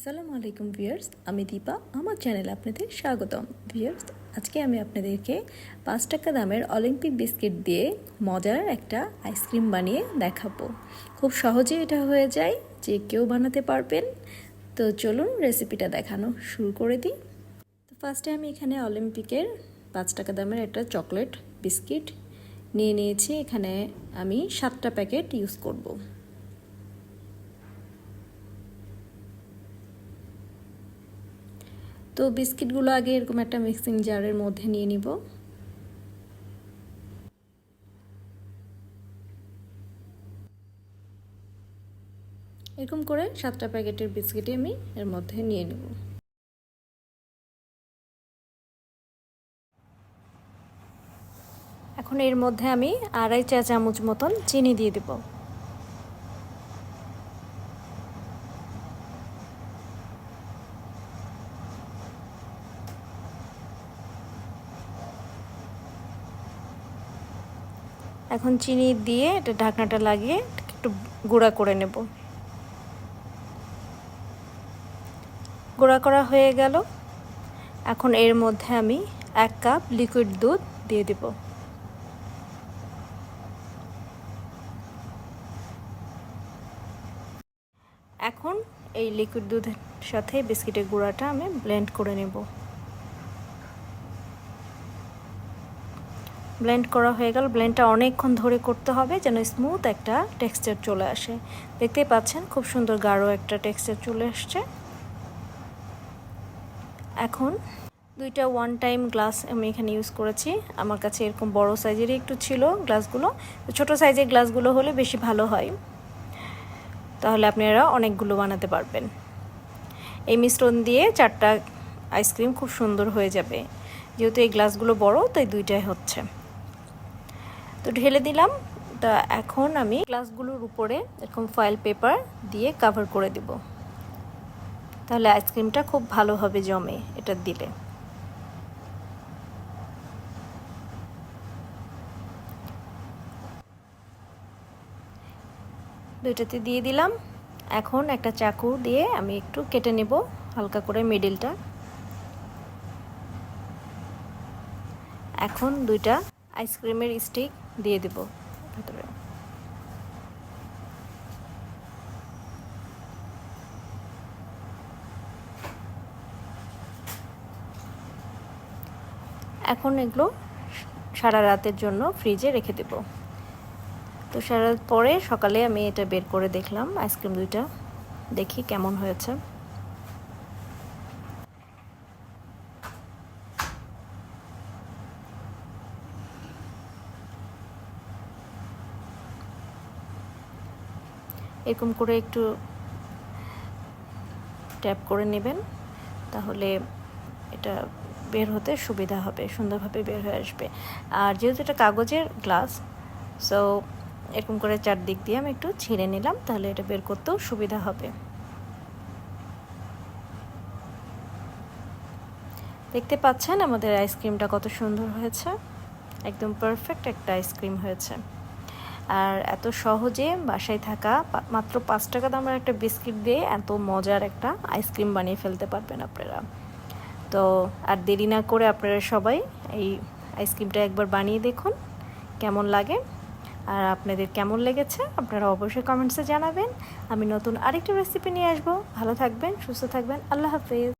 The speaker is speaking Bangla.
আসসালামু আলাইকুম ভিউয়ার্স, আমি দীপা, আমার চ্যানেলে আপনাদের স্বাগতম। ভিউয়ার্স, আজকে আমি আপনাদেরকে পাঁচ টাকা দামের অলিম্পিক বিস্কিট দিয়ে মজার একটা আইসক্রিম বানিয়ে দেখাবো। খুব সহজে এটা হয়ে যায়, যে কেউ বানাতে পারবেন। তো চলুন রেসিপিটা দেখানো শুরু করে দিই। তো ফার্স্টে আমি এখানে অলিম্পিকের পাঁচ টাকা দামের একটা চকলেট বিস্কিট নিয়ে নিয়েছি। এখানে আমি সাতটা প্যাকেট ইউজ করব। তো বিস্কিটগুলো আগে এরকম একটা মিক্সিং জারের মধ্যে নিয়ে নিব। এরকম করে সাতটা প্যাকেটের বিস্কিটই আমি এর মধ্যে নিয়ে নেব। এখন এর মধ্যে আমি আড়াই চা চামচ মতন চিনি দিয়ে দেবো। এখন চিনি দিয়ে এটা ঢাকনাটা লাগিয়ে একটু গুঁড়া করে নেব। গুঁড়া করা হয়ে গেল। এখন এর মধ্যে আমি এক কাপ লিকুইড দুধ দিয়ে দেব। এখন এই লিকুইড দুধের সাথে বিস্কিটের গুঁড়াটা আমি ব্লেন্ড করে নেব। ব্লেন্ড করা হয়ে গেল। ব্লেন্ডটা অনেকক্ষণ ধরে করতে হবে যেন স্মুথ একটা টেক্সচার চলে আসে। দেখতেই পাচ্ছেন খুব সুন্দর গাঢ় একটা টেক্সচার চলে আসছে। এখন দুইটা ওয়ান টাইম গ্লাস আমি এখানে ইউজ করেছি। আমার কাছে এরকম বড় সাইজেরই একটু ছিল গ্লাসগুলো ছোট সাইজের গ্লাসগুলো হলে বেশি ভালো হয়। তাহলে আপনারা অনেকগুলো বানাতে পারবেন। এই মিশ্রণ দিয়ে চারটা আইসক্রিম খুব সুন্দর হয়ে যাবে। যেহেতু এই গ্লাসগুলো বড়, তাই দুইটাই হচ্ছে। তো ঢেলে দিলাম। তা এখন আমি গ্লাসগুলোর উপরে এরকম ফয়েল পেপার দিয়ে কাভার করে দিব। তাহলে আইসক্রিমটা খুব ভালোভাবে জমে, এটা দিলে। দুইটাতে দিয়ে দিলাম। এখন একটা চাকু দিয়ে আমি একটু কেটে নেব, হালকা করে মিডিলটা এখন দুইটা আইসক্রিমের স্টিক দিয়ে দেব ভেতরে। এখন এগুলো সারা রাতের জন্য ফ্রিজে রেখে দেব। তো সারা রাত পরে সকালে আমি এটা বের করে দেখলাম, আইসক্রিম দুইটা। দেখি কেমন হয়েছে। এরকম করে একটু ট্যাপ করে নেবেন, তাহলে এটা বের হতে সুবিধা হবে, সুন্দরভাবে বের হয়ে আসবে। আর যেহেতু এটা কাগজের গ্লাস সো এরকম করে চারদিক দিয়ে আমি একটু ছিঁড়ে নিলাম, তাহলে এটা বের করতেও সুবিধা হবে। দেখতে পাচ্ছেন আমাদের আইসক্রিমটা কত সুন্দর হয়েছে, একদম পারফেক্ট একটা আইসক্রিম হয়েছে। আর এত সহজে বাসায় থাকা মাত্র পাঁচ টাকা দামের একটা বিস্কিট দিয়ে এত মজার একটা আইসক্রিম বানিয়ে ফেলতে পারবেন আপনারা। তো আর দেরি না করে আপনারা সবাই এই আইসক্রিমটা একবার বানিয়ে দেখুন, কেমন লাগে। আর আপনাদের কেমন লেগেছে আপনারা অবশ্যই কমেন্টসে জানাবেন। আমি নতুন আরেকটা রেসিপি নিয়ে আসব। ভালো থাকবেন, সুস্থ থাকবেন। আল্লাহ হাফেজ।